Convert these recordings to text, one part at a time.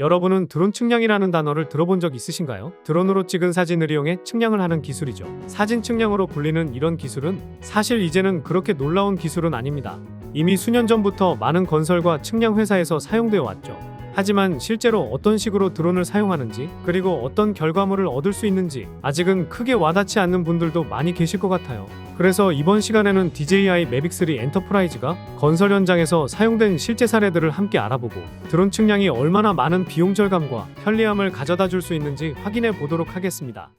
여러분은 드론 측량이라는 단어를 들어본 적 있으신가요? 드론으로 찍은 사진을 이용해 측량을 하는 기술이죠. 사진 측량으로 불리는 이런 기술은 사실 이제는 그렇게 놀라운 기술은 아닙니다. 이미 수년 전부터 많은 건설과 측량 회사에서 사용되어 왔죠. 하지만 실제로 어떤 식으로 드론을 사용하는지 그리고 어떤 결과물을 얻을 수 있는지 아직은 크게 와닿지 않는 분들도 많이 계실 것 같아요. 그래서 이번 시간에는 DJI Mavic 3 엔터프라이즈가 건설 현장에서 사용된 실제 사례들을 함께 알아보고 드론 측량이 얼마나 많은 비용 절감과 편리함을 가져다 줄 수 있는지 확인해 보도록 하겠습니다.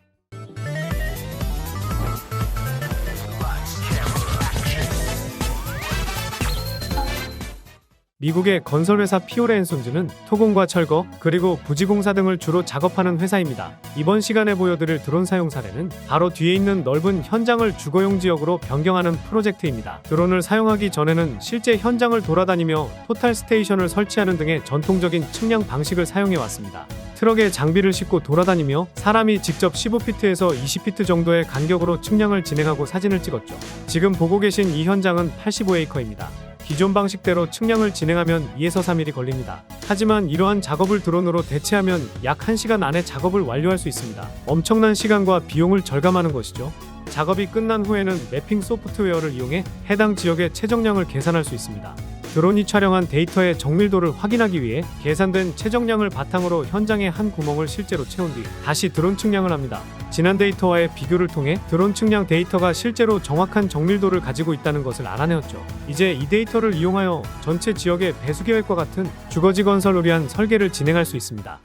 미국의 건설회사 피오레앤손즈는 토공과 철거 그리고 부지공사 등을 주로 작업하는 회사입니다. 이번 시간에 보여드릴 드론 사용 사례는 바로 뒤에 있는 넓은 현장을 주거용 지역으로 변경하는 프로젝트입니다. 드론을 사용하기 전에는 실제 현장을 돌아다니며 토탈 스테이션을 설치하는 등의 전통적인 측량 방식을 사용해 왔습니다. 트럭에 장비를 싣고 돌아다니며 사람이 직접 15피트에서 20피트 정도의 간격으로 측량을 진행하고 사진을 찍었죠. 지금 보고 계신 이 현장은 85에이커입니다. 기존 방식대로 측량을 진행하면 2에서 3일이 걸립니다. 하지만 이러한 작업을 드론으로 대체하면 약 1시간 안에 작업을 완료할 수 있습니다. 엄청난 시간과 비용을 절감하는 것이죠. 작업이 끝난 후에는 매핑 소프트웨어를 이용해 해당 지역의 최정량을 계산할 수 있습니다. 드론이 촬영한 데이터의 정밀도를 확인하기 위해 계산된 최정량을 바탕으로 현장의 한 구멍을 실제로 채운 뒤 다시 드론 측량을 합니다. 지난 데이터와의 비교를 통해 드론 측량 데이터가 실제로 정확한 정밀도를 가지고 있다는 것을 알아내었죠. 이제 이 데이터를 이용하여 전체 지역의 배수 계획과 같은 주거지 건설을 위한 설계를 진행할 수 있습니다.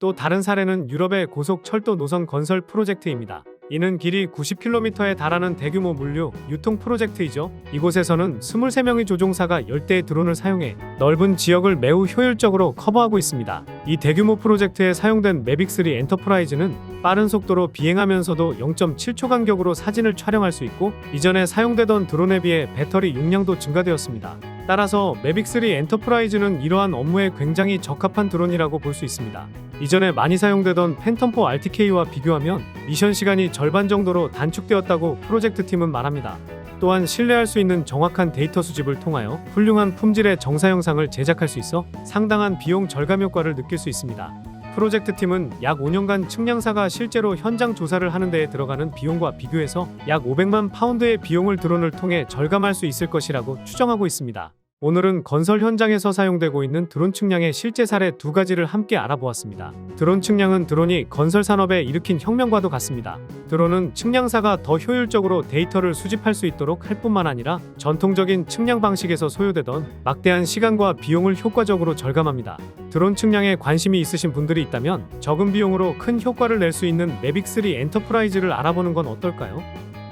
또 다른 사례는 유럽의 고속 철도 노선 건설 프로젝트입니다. 이는 길이 90km에 달하는 대규모 물류 유통 프로젝트이죠. 이곳에서는 23명의 조종사가 10대의 드론을 사용해 넓은 지역을 매우 효율적으로 커버하고 있습니다. 이 대규모 프로젝트에 사용된 매빅 3 엔터프라이즈는 빠른 속도로 비행하면서도 0.7초 간격으로 사진을 촬영할 수 있고 이전에 사용되던 드론에 비해 배터리 용량도 증가되었습니다. 따라서 매빅 3 엔터프라이즈는 이러한 업무에 굉장히 적합한 드론이라고 볼 수 있습니다. 이전에 많이 사용되던 팬텀4 RTK와 비교하면 미션 시간이 절반 정도로 단축되었다고 프로젝트 팀은 말합니다. 또한 신뢰할 수 있는 정확한 데이터 수집을 통하여 훌륭한 품질의 정사 영상을 제작할 수 있어 상당한 비용 절감 효과를 느낄 수 있습니다. 프로젝트 팀은 약 5년간 측량사가 실제로 현장 조사를 하는 데에 들어가는 비용과 비교해서 약 500만 파운드의 비용을 드론을 통해 절감할 수 있을 것이라고 추정하고 있습니다. 오늘은 건설 현장에서 사용되고 있는 드론 측량의 실제 사례 두 가지를 함께 알아보았습니다. 드론 측량은 드론이 건설 산업에 일으킨 혁명과도 같습니다. 드론은 측량사가 더 효율적으로 데이터를 수집할 수 있도록 할 뿐만 아니라 전통적인 측량 방식에서 소요되던 막대한 시간과 비용을 효과적으로 절감합니다. 드론 측량에 관심이 있으신 분들이 있다면 적은 비용으로 큰 효과를 낼 수 있는 매빅 3 엔터프라이즈를 알아보는 건 어떨까요?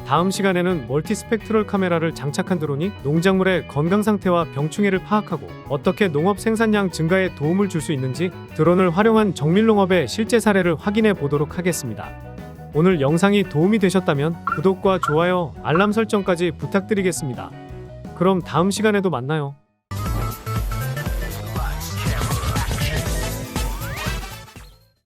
다음 시간에는 멀티 스펙트럴 카메라를 장착한 드론이 농작물의 건강 상태와 병충해를 파악하고 어떻게 농업 생산량 증가에 도움을 줄 수 있는지 드론을 활용한 정밀 농업의 실제 사례를 확인해 보도록 하겠습니다. 오늘 영상이 도움이 되셨다면 구독과 좋아요, 알람 설정까지 부탁드리겠습니다. 그럼 다음 시간에도 만나요.